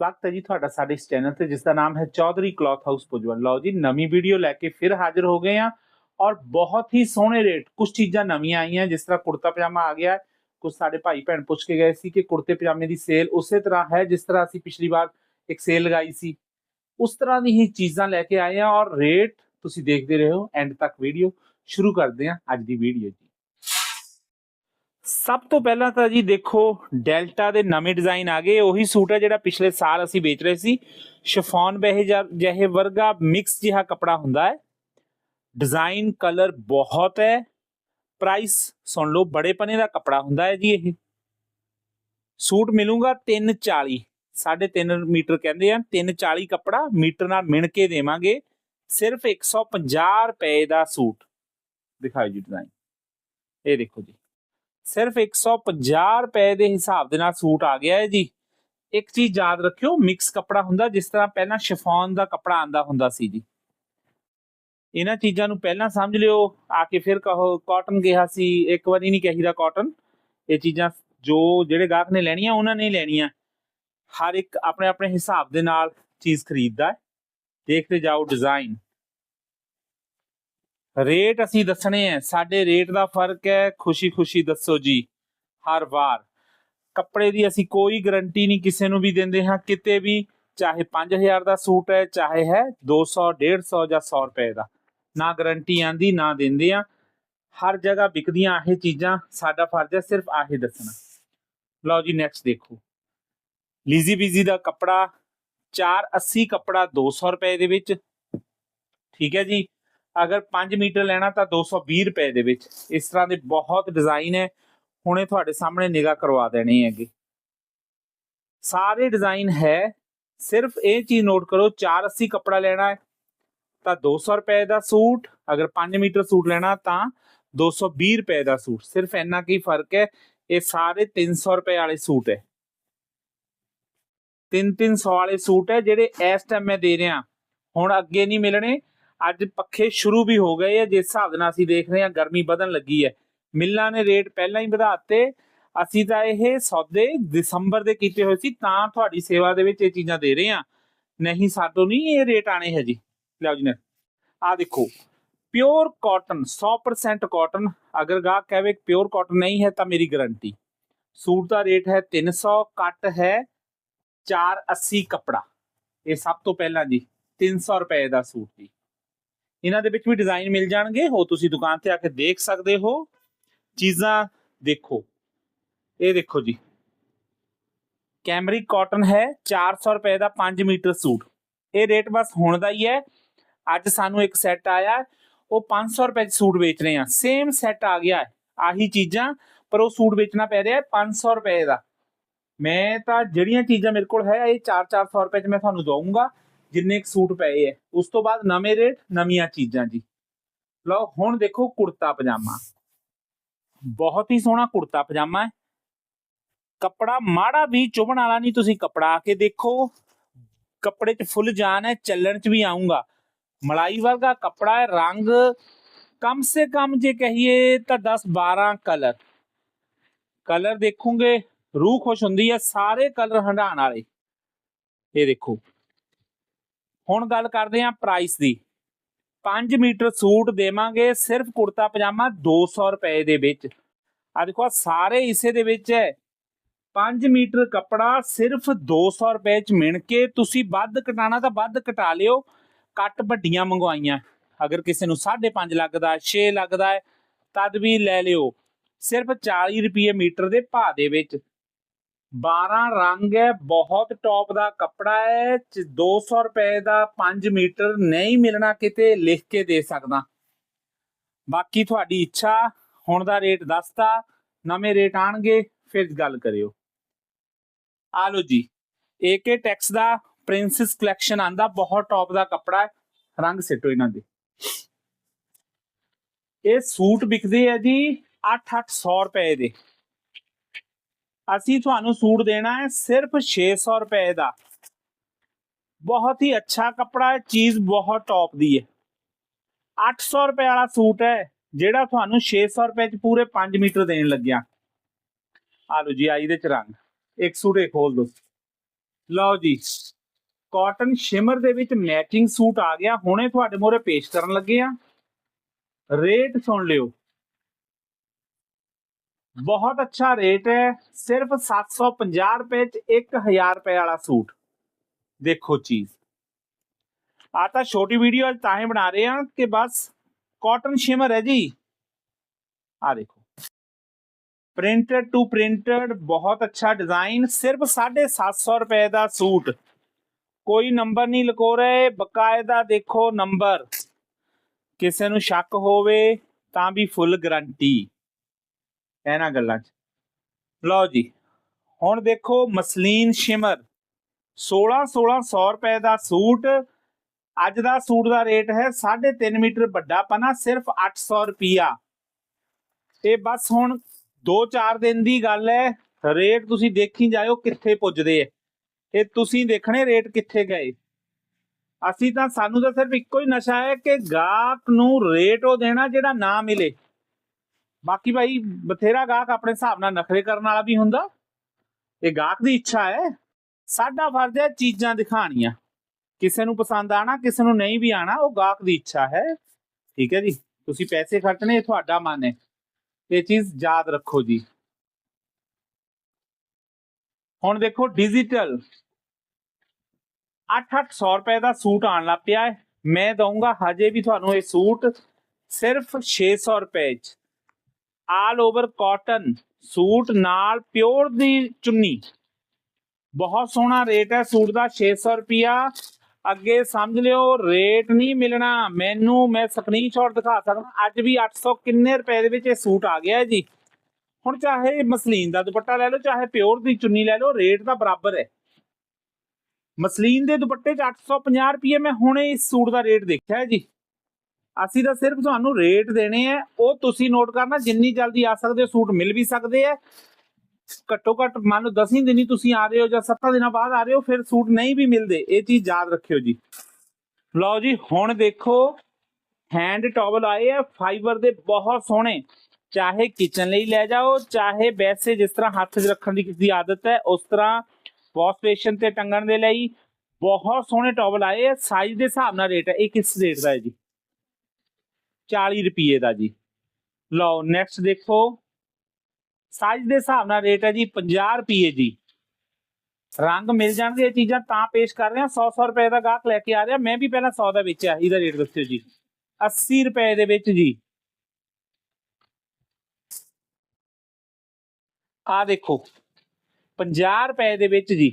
ਸਵਾਗਤ ਹੈ ਜੀ ਤੁਹਾਡਾ ਸਾਡੇ ਇਸ ਚੈਨਲ ਤੇ ਜਿਸ ਦਾ ਨਾਮ ਹੈ ਚੌਧਰੀ ਕਲੌਥ ਹਾਊਸ ਪੁਜਵਲ ਲਓ ਜੀ ਨਵੀਂ ਵੀਡੀਓ ਲੈ ਕੇ ਫਿਰ ਹਾਜ਼ਰ ਹੋ ਗਏ ਆ ਔਰ ਬਹੁਤ ਹੀ ਸੋਹਣੇ ਰੇਟ ਕੁਝ ਚੀਜ਼ਾਂ ਨਵੀਆਂ ਆਈਆਂ ਜਿਸ ਤਰ੍ਹਾਂ ਕੁੜਤਾ ਪਜਾਮਾ ਆ ਗਿਆ ਕੁਝ ਸਾਡੇ ਭਾਈ ਭੈਣ ਪੁੱਛ ਕੇ ਗਏ ਸੀ ਕਿ ਕੁੜਤੇ ਪਜਾਮੇ ਦੀ ਸੇਲ ਉਸੇ ਤਰ੍ਹਾਂ ਹੈ ਜਿਸ ਤਰ੍ਹਾਂ ਅਸੀਂ ਪਿਛਲੀ ਵਾਰ ਇੱਕ ਸੇਲ ਲਗਾਈ ਸੀ ਉਸ ਤਰ੍ਹਾਂ ਦੀ ਹੀ ਚੀਜ਼ਾਂ ਲੈ ਕੇ ਆਏ ਆ ਔਰ ਰੇਟ ਤੁਸੀਂ ਦੇਖਦੇ ਰਹੋ ਐਂਡ ਤੱਕ ਵੀਡੀਓ ਸ਼ੁਰੂ ਕਰਦੇ ਆ ਅੱਜ ਦੀ ਵੀਡੀਓ ਜੀ ਸਭ ਤੋਂ ਪਹਿਲਾਂ ਤਾਂ ਜੀ ਦੇਖੋ, ਡੈਲਟਾ ਦੇ ਨਵੇਂ ਡਿਜ਼ਾਈਨ ਆ ਗਏ। ਉਹੀ ਸੂਟ ਹੈ ਜਿਹੜਾ ਪਿਛਲੇ ਸਾਲ ਅਸੀਂ ਵੇਚ ਰਹੇ ਸੀ। ਸ਼ਿਫੋਨ ਬਹਿ ਜਿਹੇ ਵਰਗਾ ਮਿਕਸ ਜਿਹਾ ਕਪੜਾ ਹੁੰਦਾ ਹੈ। ਡਿਜ਼ਾਈਨ ਕਲਰ ਬਹੁਤ ਹੈ। ਪ੍ਰਾਈਸ ਸੁਣ ਲਓ, ਬੜੇ ਪਨੇ ਦਾ ਕਪੜਾ ਹੁੰਦਾ ਹੈ ਜੀ ਇਹ। ਸੂਟ ਮਿਲੂਗਾ 340 3.5 ਮੀਟਰ ਕਹਿੰਦੇ ਆ। 340 ਕਪੜਾ ਮੀਟਰ ਨਾਲ ਮਿਣ ਕੇ ਦੇਵਾਂਗੇ। ਸਿਰਫ 150 ਰੁਪਏ ਦਾ ਸੂਟ। ਦਿਖਾਓ ਜੀ ਡਿਜ਼ਾਈਨ ਇਹ ਦੇਖੋ ਜੀ। ਸਿਰਫ 150 ਰੁਪਏ ਦੇ ਹਿਸਾਬ ਦੇ ਨਾਲ ਸੂਟ ਆ ਗਿਆ ਹੈ ਜੀ। ਇੱਕ ਚੀਜ਼ ਯਾਦ ਰੱਖਿਓ ਮਿਕਸ ਕੱਪੜਾ ਹੁੰਦਾ, ਜਿਸ ਤਰ੍ਹਾਂ ਪਹਿਲਾਂ ਸ਼ਿਫੋਨ ਦਾ ਕੱਪੜਾ ਆਂਦਾ ਹੁੰਦਾ ਸੀ ਜੀ। ਇਹਨਾਂ ਚੀਜ਼ਾਂ ਨੂੰ ਪਹਿਲਾਂ ਸਮਝ ਲਿਓ, ਆ ਕੇ ਫਿਰ ਕਹੋ ਕਾਟਨ ਕਿਹਾ ਸੀ, ਇੱਕ ਵਾਰੀ ਨਹੀਂ ਕਹੀਦਾ ਕਾਟਨ ਇਹ ਚੀਜ਼ਾਂ ਜੋ ਜਿਹੜੇ ਗਾਹਕ ਨੇ ਲੈਣੀਆਂ, ਉਹਨਾਂ ਨੇ ਲੈਣੀਆਂ। ਹਰ ਇੱਕ ਆਪਣੇ ਆਪਣੇ ਹਿਸਾਬ ਦੇ ਨਾਲ ਚੀਜ਼ ਖਰੀਦਦਾ ਦੇਖਦੇ ਜਾਓ ਡਿਜ਼ਾਈਨ ਰੇਟ ਅਸੀਂ ਦੱਸਣੇ ਹੈ ਸਾਡੇ ਰੇਟ ਦਾ ਫ਼ਰਕ ਹੈ ਖੁਸ਼ੀ-ਖੁਸ਼ੀ ਦੱਸੋ ਜੀ। ਹਰ ਵਾਰ। ਕੱਪੜੇ ਦੀ ਅਸੀਂ ਕੋਈ ਗਾਰੰਟੀ ਨਹੀਂ ਕਿਸੇ ਨੂੰ ਵੀ ਦਿੰਦੇ ਹਾਂ। ਕਿਤੇ ਵੀ ਚਾਹੇ 5000 ਦਾ ਸੂਟ ਹੈ ਚਾਹੇ ਹੈ 200 150 ਜਾਂ 100 ਰੁਪਏ ਦਾ। ਨਾ ਗਾਰੰਟੀ ਆਂਦੀ, ਨਾ ਦਿੰਦੇ ਆ। ਹਰ ਜਗ੍ਹਾ ਵਿਕਦੀਆਂ ਇਹ ਚੀਜ਼ਾਂ। ਸਾਡਾ ਫਰਜ਼ ਹੈ ਸਿਰਫ ਆਹੀ ਦੱਸਣਾ। ਲਓ ਜੀ ਨੈਕਸਟ ਦੇਖੋ। ਲੀਜ਼ੀ ਬੀਜ਼ੀ ਦਾ ਕੱਪੜਾ 480 ਕੱਪੜਾ 200 ਰੁਪਏ ਦੇ ਵਿੱਚ। ਠੀਕ ਹੈ ਜੀ। ਅਗਰ 5 ਮੀਟਰ ਲੈਣਾ ਤਾਂ 220 ਰੁਪਏ ਦੇ ਵਿੱਚ। ਇਸ ਤਰ੍ਹਾਂ ਦੇ ਬਹੁਤ ਡਿਜ਼ਾਈਨ ਹੈ। ਹੁਣੇ ਤੁਹਾਡੇ ਸਾਹਮਣੇ ਨਿਗਾਹ ਕਰਵਾ ਦੇਣੀ ਹੈਗੇ। ਸਾਰੇ ਡਿਜ਼ਾਈਨ ਹੈ। ਸਿਰਫ ਇਹ ਚੀਜ਼ ਨੋਟ ਕਰੋ 480 ਕੱਪੜਾ ਲੈਣਾ ਹੈ, ਤਾਂ 200 ਰੁਪਏ ਦਾ ਸੂਟ। ਅਗਰ 5 ਮੀਟਰ ਸੂਟ ਲੈਣਾ ਤਾਂ 220 ਰੁਪਏ ਦਾ ਸੂਟ। ਸਿਰਫ ਇੰਨਾ ਕੀ ਫ਼ਰਕ ਹੈ, ਇਹ ਸਾਰੇ 300 ਰੁਪਏ ਵਾਲੇ ਸੂਟ ਹੈ। 3-300 ਵਾਲੇ ਸੂਟ ਹੈ, ਜਿਹੜੇ ਇਸ ਟਾਈਮ ਮੈਂ ਦੇ ਰਿਹਾ। ਹੁਣ ਅੱਗੇ ਨਹੀਂ ਮਿਲਣੇ ਅੱਜ ਪੱਖੇ ਸ਼ੁਰੂ ਵੀ ਹੋ ਗਏ ਆ, ਜਿਸ ਹਿਸਾਬ ਨਾਲ ਅਸੀਂ ਦੇਖ ਰਹੇ ਹਾਂ ਗਰਮੀ ਵਧਣ ਲੱਗੀ ਹੈ। ਮਿੱਲਾਂ ਨੇ ਰੇਟ ਪਹਿਲਾਂ ਹੀ ਵਧਾਤੇ ਅਸੀਂ ਤਾਂ ਇਹ ਸੌਦੇ ਦਸੰਬਰ ਦੇ ਕੀਤੇ ਹੋਏ ਸੀ, ਤਾਂ ਤੁਹਾਡੀ ਸੇਵਾ ਦੇ ਵਿੱਚ ਇਹ ਚੀਜ਼ਾਂ ਦੇ ਰਹੇ ਹਾਂ। ਨਹੀਂ, ਸਾਡੋਂ ਨਹੀਂ ਇਹ ਰੇਟ ਆਣੇ ਹੈ ਜੀ ਲਿਆਓ ਜੀ ਨੇ। ਆ ਦੇਖੋ, ਪਿਓਰ ਕਾਟਨ 100% ਕਾਟਨ। ਅਗਰ ਗਾਹਕ ਕਹੇ ਪਿਓਰ ਕਾਟਨ ਨਹੀਂ ਹੈ, ਤਾਂ ਮੇਰੀ ਗਾਰੰਟੀ। ਸੂਟ ਦਾ ਰੇਟ ਹੈ 300 ਕੱਟ ਹੈ 480 ਕੱਪੜਾ। ਇਹ ਸਭ ਤੋਂ ਪਹਿਲਾਂ ਜੀ 300 ਰੁਪਏ ਦਾ ਸੂਟ ਜੀ। ਇਹਨਾਂ ਦੇ ਵਿੱਚ ਵੀ ਡਿਜ਼ਾਈਨ ਮਿਲ ਜਾਣਗੇ ਉਹ ਤੁਸੀਂ ਦੁਕਾਨ ਤੇ ਆ ਕੇ ਦੇਖ ਸਕਦੇ ਹੋ। ਚੀਜ਼ਾਂ ਦੇਖੋ। ਇਹ ਦੇਖੋ ਜੀ। ਕੈਮਰਿਕ ਕਾਟਨ ਹੈ 400 ਰੁਪਏ ਦਾ 5 ਮੀਟਰ ਸੂਟ। ਇਹ ਰੇਟ ਬਸ ਹੁਣ ਦਾ ਹੀ ਹੈ। ਅੱਜ ਸਾਨੂੰ ਇੱਕ ਸੈੱਟ ਆਇਆ, ਉਹ 500 ਰੁਪਏ ਚ ਸੂਟ ਵੇਚ ਰਹੇ ਆ ਸੇਮ ਸੈੱਟ ਆ ਗਿਆ ਆਹੀ ਚੀਜ਼ਾਂ, ਪਰ ਉਹ ਸੂਟ ਵੇਚਣਾ ਪੈ ਰਿਹਾ ਹੈ 500 ਰੁਪਏ ਦਾ। ਮੈਂ ਤਾਂ ਜਿਹੜੀਆਂ ਚੀਜ਼ਾਂ ਮੇਰੇ ਕੋਲ ਹੈ, ਇਹ 4-400 ਰੁਪਏ ਚ ਮੈਂ ਤੁਹਾਨੂੰ ਦਊਂਗਾ। ਜਿੰਨੇ ਕੁ ਸੂਟ ਪਏ ਐ, ਉਸ ਤੋਂ ਬਾਅਦ ਨਵੇਂ ਰੇਟ, ਨਵੀਆਂ ਚੀਜ਼ਾਂ ਜੀ। ਲਓ, ਹੁਣ ਦੇਖੋ ਕੁੜਤਾ ਪਜਾਮਾ। ਬਹੁਤ ਹੀ ਸੋਹਣਾ ਕੁੜਤਾ ਪਜਾਮਾ ਹੈ ਕੱਪੜਾ ਮਾੜਾ ਵੀ ਚੁਭਣ ਵਾਲਾ ਨਹੀਂ, ਤੁਸੀਂ ਕੱਪੜਾ ਆ ਕੇ ਦੇਖੋ। ਕੱਪੜੇ 'ਚ ਫੁੱਲ ਜਾਨ ਹੈ ਚੱਲਣ 'ਚ ਵੀ ਆਉਂਗਾ ਮਲਾਈ ਵਰਗਾ ਕੱਪੜਾ ਹੈ ਰੰਗ ਕਮ ਸੇ ਕਮ ਜੇ ਕਹੀਏ ਤਾਂ 10 12 ਕਲਰ। ਕਲਰ ਦੇਖੋਗੇ, ਰੂਹ ਖੁਸ਼ ਹੁੰਦੀ ਹੈ ਸਾਰੇ ਕਲਰ ਹੰਡਾਣ ਵਾਲੇ। ਇਹ ਦੇਖੋ। ਹੁਣ ਗੱਲ ਕਰਦੇ ਹਾਂ ਪ੍ਰਾਈਸ ਦੀ। 5 ਮੀਟਰ ਸੂਟ ਦੇਵਾਂਗੇ, ਸਿਰਫ ਕੁੜਤਾ ਪਜਾਮਾ 200 ਰੁਪਏ ਦੇ ਵਿੱਚ। ਆ ਦੇਖੋ ਸਾਰੇ ਇਸੇ ਦੇ ਵਿੱਚ ਹੈ। 5 ਮੀਟਰ ਕੱਪੜਾ ਸਿਰਫ 200 ਰੁਪਏ ਚ ਮਿਣ ਕੇ ਤੁਸੀਂ ਵੱਧ ਕਟਾਣਾ ਤਾਂ ਵੱਧ ਕਟਾ ਲਿਓ ਕੱਟ ਵੱਡੀਆਂ ਮੰਗਵਾਈਆਂ। ਅਗਰ ਕਿਸੇ ਨੂੰ 5.5 ਲੱਗਦਾ 6 ਲੱਗਦਾ ਤਦ ਵੀ ਲੈ ਲਿਓ। ਸਿਰਫ 40 ਰੁਪਏ ਮੀਟਰ ਦੇ ਭਾਅ ਦੇ ਵਿੱਚ। 12 ਰੰਗ ਹੈ, ਬਹੁਤ ਟੌਪ ਦਾ ਕੱਪੜਾ ਹੈ 200 ਰੁਪਏ ਦਾ 5 ਮੀਟਰ ਨਹੀਂ ਮਿਲਣਾ ਕਿਤੇ, ਲਿਖ ਕੇ ਦੇ ਸਕਦਾ। ਬਾਕੀ ਤੁਹਾਡੀ ਇੱਛਾ, ਹੁਣ ਦਾ ਰੇਟ ਦੱਸਤਾ, ਨਵੇਂ ਰੇਟ ਆਣਗੇ, ਫਿਰ ਗੱਲ ਕਰਿਓ। ਆ ਲੋ ਜੀ ਏਕੇ ਟੈਕਸ ਦਾ ਪ੍ਰਿੰਸੈਸ ਕਲੈਕਸ਼ਨ ਆਂਦਾ, ਬਹੁਤ ਟੌਪ ਦਾ ਕੱਪੜਾ ਹੈ, ਰੰਗ ਸਿੱਟੋ ਇਹਨਾਂ ਦੇ। ਇਹ ਸੂਟ ਵਿਕਦੇ ਆ ਜੀ 8-800 ਰੁਪਏ ਦੇ। ਅਸੀਂ ਤੁਹਾਨੂੰ ਸੂਟ ਦੇਣਾ ਹੈ ਸਿਰਫ 600 ਰੁਪਏ ਦਾ। ਬਹੁਤ ਹੀ ਅੱਛਾ ਕੱਪੜਾ ਹੈ, ਚੀਜ਼ ਬਹੁਤ ਟੌਪ ਦੀ ਹੈ। 800 ਰੁਪਏ ਵਾਲਾ ਸੂਟ ਹੈ, ਜਿਹੜਾ ਤੁਹਾਨੂੰ 600 ਰੁਪਏ ਚ ਪੂਰੇ 5 ਮੀਟਰ ਦੇਣ ਲੱਗਿਆ। ਆ ਲਓ ਜੀ, ਆਈ ਦੇ ਚ ਰੰਗ। ਇੱਕ ਸੂਟ ਇਹ ਖੋਲ ਦੋ। ਲਓ ਜੀ ਕਾਟਨ ਸ਼ਿਮਰ ਦੇ ਵਿੱਚ ਮੈਚਿੰਗ ਸੂਟ ਆ ਗਿਆ। ਹੁਣੇ ਤੁਹਾਡੇ ਮੋਰੇ ਪੇਸ਼ ਕਰਨ ਲੱਗੇ ਆ ਰੇਟ ਸੁਣ ਲਿਓ। ਬਹੁਤ ਅੱਛਾ ਰੇਟ ਹੈ। ਸਿਰਫ 750 ਰੁਪਏ ਚ 1000 ਰੁਪਏ ਵਾਲਾ ਸੂਟ। ਦੇਖੋ ਚੀਜ਼। ਆ ਤਾਂ ਛੋਟੀ ਵੀਡੀਓ ਅੱਜ ਤਾਂ ਹੀ ਬਣਾ ਰਹੇ ਆ ਕਿ ਬਸ ਕਾਟਨ ਸ਼ਿਮਰ ਹੈ ਜੀ। ਆ ਦੇਖੋ। ਪ੍ਰਿੰਟਡ ਟੂ ਪ੍ਰਿੰਟਡ ਬਹੁਤ ਅੱਛਾ ਡਿਜ਼ਾਈਨ ਸਿਰਫ 750 ਰੁਪਏ ਦਾ ਸੂਟ। ਕੋਈ ਨੰਬਰ ਨਹੀਂ ਲਕੋ ਰਹੇ ਬਕਾਇਦਾ ਦੇਖੋ ਨੰਬਰ ਕਿਸੇ ਨੂੰ ਸ਼ੱਕ ਹੋਵੇ ਤਾਂ ਵੀ ਫੁੱਲ ਗਰੰਟੀ ਇਹਨਾਂ ਗੱਲਾਂ 'ਚ। ਲਓ ਜੀ, ਹੁਣ ਦੇਖੋ ਮਸਲੀਨ ਸ਼ਿਮਰ 16 1600 ਰੁਪਏ ਦਾ ਸੂਟ, ਅੱਜ ਦਾ ਸੂਟ ਦਾ ਰੇਟ ਹੈ 3.5 ਮੀਟਰ ਵੱਡਾ ਪਨਾ, ਸਿਰਫ 800 ਰੁਪਿਆ ਇਹ ਬਸ ਹੁਣ 2-4 ਦਿਨ ਦੀ ਗੱਲ ਹੈ, ਰੇਟ ਤੁਸੀਂ ਦੇਖੀ ਜਾਇਓ ਕਿੱਥੇ ਪੁੱਜਦੇ ਆ। ਇਹ ਤੁਸੀਂ ਦੇਖਣੇ ਰੇਟ ਕਿੱਥੇ ਗਏ। ਅਸੀਂ ਤਾਂ, ਸਾਨੂੰ ਤਾਂ ਸਿਰਫ ਇੱਕੋ ਹੀ ਨਸ਼ਾ ਹੈ ਕਿ ਗਾਹਕ ਨੂੰ ਰੇਟ ਉਹ ਦੇਣਾ ਜਿਹੜਾ ਨਾ ਮਿਲੇ। ਬਾਕੀ ਭਾਈ ਬਥੇਰਾ ਗਾਹਕ ਆਪਣੇ ਹਿਸਾਬ ਨਾਲ ਨਖਰੇ ਕਰਨ ਵਾਲਾ ਵੀ ਹੁੰਦਾ। ਇਹ ਗਾਹਕ ਦੀ ਇੱਛਾ ਹੈ। ਸਾਡਾ ਫਰਜ਼ ਹੈ ਚੀਜ਼ਾਂ ਦਿਖਾਣੀਆਂ ਕਿਸੇ ਨੂੰ ਪਸੰਦ ਆਣਾ ਕਿਸੇ ਨੂੰ ਨਹੀਂ ਵੀ ਆਣਾ ਉਹ ਗਾਹਕ ਦੀ ਇੱਛਾ ਹੈ। ਠੀਕ ਹੈ ਜੀ। ਤੁਸੀਂ ਪੈਸੇ ਖਰਚਣੇ, ਇਹ ਤੁਹਾਡਾ ਮਨ ਹੈ। ਇਹ ਚੀਜ਼ ਯਾਦ ਰੱਖੋ ਜੀ। ਹੁਣ ਦੇਖੋ ਡਿਜੀਟਲ। 8-800 ਰੁਪਏ ਦਾ ਸੂਟ ਆਣ ਲੱਗ ਪਿਆ ਹੈ। ਮੈਂ ਦਊਂਗਾ, ਹਜੇ ਵੀ ਤੁਹਾਨੂੰ ਇਹ ਸੂਟ ਸਿਰਫ 600 ਰੁਪਏ ਚ। ਆਲ ਓਵਰ ਕਾਟਨ ਸੂਟ ਨਾਲ ਪਿਓਰ ਦੀ ਚੁੰਨੀ। ਬਹੁਤ ਸੋਹਣਾ ਰੇਟ ਹੈ, ਸੂਟ ਦਾ 600 ਰੁਪਿਆ ਅੱਗੇ ਸਮਝ ਲਿਓ ਰੇਟ ਨਹੀਂ ਮਿਲਣਾ। ਮੈਨੂੰ ਮੈਂ ਸਕਰੀਨਸ਼ਾਟ ਦਿਖਾ ਸਕਦਾ, ਅੱਜ ਵੀ 800 ਕਿੰਨੇ ਰੁਪਏ ਦੇ ਵਿੱਚ ਇਹ ਸੂਟ ਆ ਗਿਆ ਜੀ। ਹੁਣ ਚਾਹੇ ਮਸਲੀਨ ਦਾ ਦੁਪੱਟਾ ਲੈ ਲਓ, ਚਾਹੇ ਪਿਓਰ ਦੀ ਚੁੰਨੀ ਲੈ ਲਓ ਰੇਟ ਦਾ ਬਰਾਬਰ ਹੈ। ਮਸਲੀਨ ਦੇ ਦੁਪੱਟੇ 'ਚ 850 ਰੁਪਏ ਮੈਂ ਹੁਣੇ ਇਸ ਸੂਟ ਦਾ ਰੇਟ ਦੇਖਿਆ ਜੀ। ਅਸੀਂ ਤਾਂ ਸਿਰਫ ਤੁਹਾਨੂੰ ਰੇਟ ਦੇਣੇ ਆ, ਉਹ ਤੁਸੀਂ ਨੋਟ ਕਰਨਾ, ਜਿੰਨੀ ਜਲਦੀ ਆ ਸਕਦੇ ਹੋ, ਸੂਟ ਮਿਲ ਵੀ ਸਕਦੇ ਆ। ਘੱਟੋ ਘੱਟ ਮੰਨ ਲਓ 10 ਦਿਨੀ ਤੁਸੀਂ ਆ ਰਹੇ ਹੋ ਜਾਂ 7 ਦਿਨਾਂ ਬਾਅਦ ਆ ਰਹੇ ਹੋ, ਫਿਰ ਸੂਟ ਨਹੀਂ ਵੀ ਮਿਲਦੇ। ਇਹ ਚੀਜ਼ ਯਾਦ ਰੱਖਿਓ ਜੀ। ਲਓ ਜੀ, ਹੁਣ ਦੇਖੋ ਹੈਂਡ ਟਾਵਲ ਆਏ ਆ ਫਾਈਬਰ ਦੇ ਬਹੁਤ ਸੋਹਣੇ। ਚਾਹੇ ਕਿਚਨ ਲਈ ਲੈ ਜਾਓ, ਚਾਹੇ ਵੈਸੇ ਜਿਸ ਤਰ੍ਹਾਂ ਹੱਥ 'ਚ ਰੱਖਣ ਦੀ ਕਿਸੇ ਦੀ ਆਦਤ ਹੈ, ਉਸ ਤਰ੍ਹਾਂ ਵਾਸ਼ ਬੇਸ਼ਨ ਤੇ ਟੰਗਣ ਦੇ ਲਈ ਬਹੁਤ ਸੋਹਣੇ ਟਾਵਲ ਆਏ ਆ ਸਾਈਜ਼ ਦੇ ਹਿਸਾਬ ਨਾਲ ਰੇਟ ਹੈ, ਇਹ ਕਿਸ ਰੇਟ ਦਾ ਹੈ ਜੀ? 40 ਰੁਪਏ ਦਾ ਜੀ। ਲਓ ਨੈਕਸਟ ਦੇਖੋ। ਸਾਈਜ਼ ਦੇ ਹਿਸਾਬ ਨਾਲ ਰੇਟ ਹੈ ਜੀ 50 ਰੁਪਏ ਜੀ। ਰੰਗ ਮਿਲ ਜਾਣਗੇ ਇਹ ਚੀਜ਼ਾਂ, ਤਾਂ ਪੇਸ਼ ਕਰ ਰਹੇ। ਹਾਂ 100 100 ਰੁਪਏ ਦਾ ਗਾਹਕ ਲੈ ਕੇ ਆ ਰਿਹਾ। ਮੈਂ ਵੀ ਪਹਿਲਾਂ 100 ਦਾ ਵੇਚਿਆ, ਇਹਦਾ ਰੇਟ ਦੱਸਿਓ ਜੀ। 80 ਰੁਪਏ ਦੇ ਵਿੱਚ ਜੀ। ਆ ਦੇਖੋ 50 ਰੁਪਏ ਦੇ ਵਿੱਚ ਜੀ।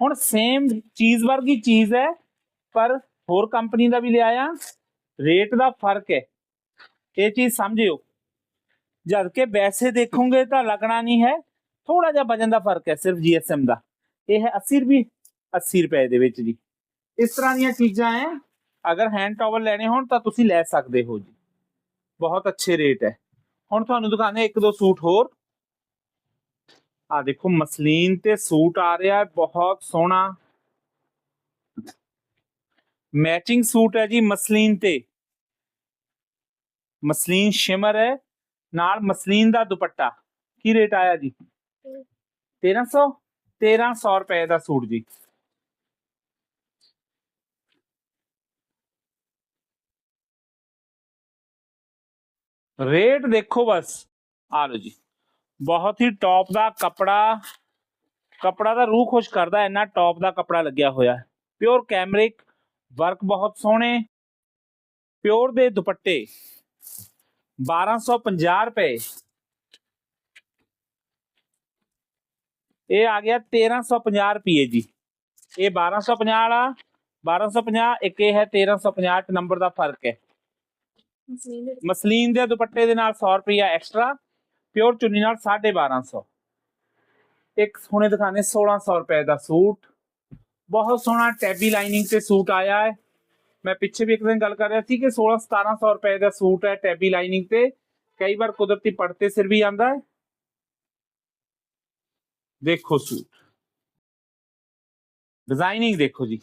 ਹੁਣ ਸੇਮ ਚੀਜ਼ ਵਰਗੀ ਚੀਜ਼ ਹੈ, ਪਰ ਹੋਰ ਕੰਪਨੀ ਦਾ ਵੀ ਲਿਆਇਆ। ਰੇਟ ਦਾ ਫ਼ਰਕ ਹੈ। ਇਹ ਚੀਜ਼ ਸਮਝਿਓ। ਜਦ ਕਿ ਵੈਸੇ ਦੇਖੋਗੇ ਤਾਂ ਲੱਗਣਾ ਨਹੀਂ ਹੈ ਥੋੜਾ ਜਿਹਾ ਵਜਨ ਦਾ ਫ਼ਰਕ ਹੈ ਸਿਰਫ GSM ਦਾ। ਇਹ ਹੈ 80 ਰੁਪਏ 80 ਰੁਪਏ ਦੇ ਵਿੱਚ ਜੀ। ਇਸ ਤਰ੍ਹਾਂ ਦੀਆਂ ਚੀਜ਼ਾਂ ਹੈ, ਅਗਰ ਹੈਂਡ ਟਾਵਲ ਲੈਣੇ ਹੋਣ ਤਾਂ ਤੁਸੀਂ ਲੈ ਸਕਦੇ ਹੋ ਜੀ। ਬਹੁਤ ਅੱਛੇ ਰੇਟ ਹੈ। ਹੁਣ ਤੁਹਾਨੂੰ ਦਿਖਾਣੇ ਇੱਕ ਦੋ ਸੂਟ ਹੋਰ। ਆ ਦੇਖੋ, ਮਸਲੀਨ ਤੇ ਸੂਟ ਆ ਰਿਹਾ ਹੈ, ਬਹੁਤ ਸੋਹਣਾ। ਮੈਚਿੰਗ ਸੂਟ ਹੈ ਜੀ ਮਸਲੀਨ ਤੇ। ਮਸਲੀਨ ਸ਼ਿਮਰ ਹੈ, ਨਾਲ ਮਸਲੀਨ ਦਾ ਦੁਪੱਟਾ। ਕੀ ਰੇਟ ਆਇਆ ਜੀ? 1300 1300 ਰੁਪਏ ਦਾ ਸੂਟ ਜੀ। ਰੇਟ ਦੇਖੋ ਬਸ। ਆ ਲਓ ਜੀ। ਬਹੁਤ ਹੀ ਟੌਪ ਦਾ ਕਪੜਾ। ਕਪੜਾ ਦਾ ਰੂਹ ਖੁਸ਼ ਕਰਦਾ, ਇੰਨਾ ਟੌਪ ਦਾ ਕਪੜਾ ਲੱਗਿਆ ਹੋਇਆ ਹੈ। ਪਿਓਰ ਕੈਮਰਿਕ ਵਰਕ ਬਹੁਤ ਸੋਹਣੇ। ਪਿਓਰ ਦੇ ਦੁਪੱਟੇ। 1250 ਰੁਪਏ ਇਹ ਆ ਗਿਆ 1350 ਰੁਪਏ ਜੀ ਇਹ 1250 ਵਾਲਾ 1250 ਇੱਕ ਇਹ ਹੈ 1350 ਚ ਨੰਬਰ ਦਾ ਫ਼ਰਕ ਹੈ ਮਸਲੀਨ ਦੇ ਦੁਪੱਟੇ ਦੇ ਨਾਲ 100 ਰੁਪਿਆ ਐਕਸਟਰਾ ਪਿਓਰ ਚੁੰਨੀ ਨਾਲ 1250 ਇੱਕ ਸੋਹਣੇ ਦਿਖਾਣੇ 1600 ਰੁਪਏ ਦਾ ਸੂਟ ਬਹੁਤ ਸੋਹਣਾ ਟੈਬੀ ਲਾਈਨਿੰਗ ਤੇ ਸੂਟ ਆਇਆ ਹੈ ਮੈਂ ਪਿੱਛੇ ਵੀ ਇੱਕ ਦਿਨ ਗੱਲ ਕਰ ਰਿਹਾ ਸੀ ਕਿ 16 1700 ਰੁਪਏ ਦਾ ਸੂਟ ਹੈ ਟੈਬੀ ਲਾਈਨਿੰਗ ਤੇ। ਕਈ ਵਾਰ ਕੁਦਰਤੀ ਪੜਤੇ ਸਿਰ ਵੀ ਆਂਦਾ ਹੈ। ਦੇਖੋ ਸੂਟ। ਡਿਜ਼ਾਈਨਿੰਗ ਦੇਖੋ ਜੀ।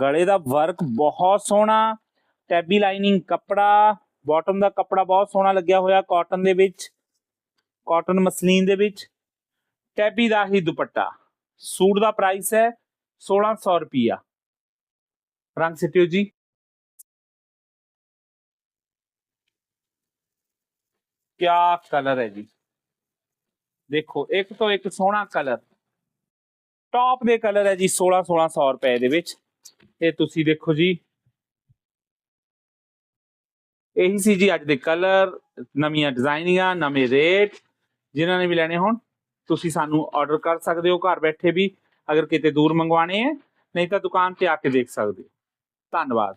ਗਲੇ ਦਾ ਵਰਕ ਬਹੁਤ ਸੋਹਣਾ, ਟੈਬੀ ਲਾਈਨਿੰਗ ਕੱਪੜਾ, ਬਾਟਮ ਦਾ ਕੱਪੜਾ ਬਹੁਤ ਸੋਹਣਾ ਲੱਗਿਆ ਹੋਇਆ ਕਾਟਨ ਦੇ ਵਿੱਚ, ਕਾਟਨ ਮਸਲੀਨ ਦੇ ਵਿੱਚ। ਟੈਬੀ ਦਾ ਹੀ ਦੁਪੱਟਾ। ਸੂਟ ਦਾ ਪ੍ਰਾਈਸ ਹੈ 1600 ਰੁਪਿਆ ਰੰਗ ਸਿੱਟਿਓ ਜੀ ਕਿਆ ਕਲਰ ਹੈ ਜੀ ਦੇਖੋ ਇੱਕ ਤੋਂ ਇੱਕ ਸੋਹਣਾ ਕਲਰ ਟੌਪ ਦੇ ਕਲਰ ਹੈ ਜੀ 16 1600 ਰੁਪਏ ਦੇ ਵਿੱਚ ਇਹ ਤੁਸੀਂ ਦੇਖੋ ਜੀ ਇਹੀ ਸੀ ਜੀ ਅੱਜ ਦੇ ਕਲਰ ਨਵੀਆਂ ਡਿਜ਼ਾਈਨਿੰਗਾਂ ਨਵੇਂ ਰੇਟ ਜਿਨ੍ਹਾਂ ਨੇ ਵੀ ਲੈਣੇ ਹੋਣ ਤੁਸੀਂ ਸਾਨੂੰ ਆਰਡਰ ਕਰ ਸਕਦੇ ਹੋ ਘਰ ਬੈਠੇ ਵੀ ਅਗਰ ਕਿਤੇ ਦੂਰ ਮੰਗਵਾਣੇ ਹੈ ਨਹੀਂ ਤਾਂ ਦੁਕਾਨ ਤੇ ਆ ਕੇ ਦੇਖ ਸਕਦੇ ਹੋ ਧੰਨਵਾਦ।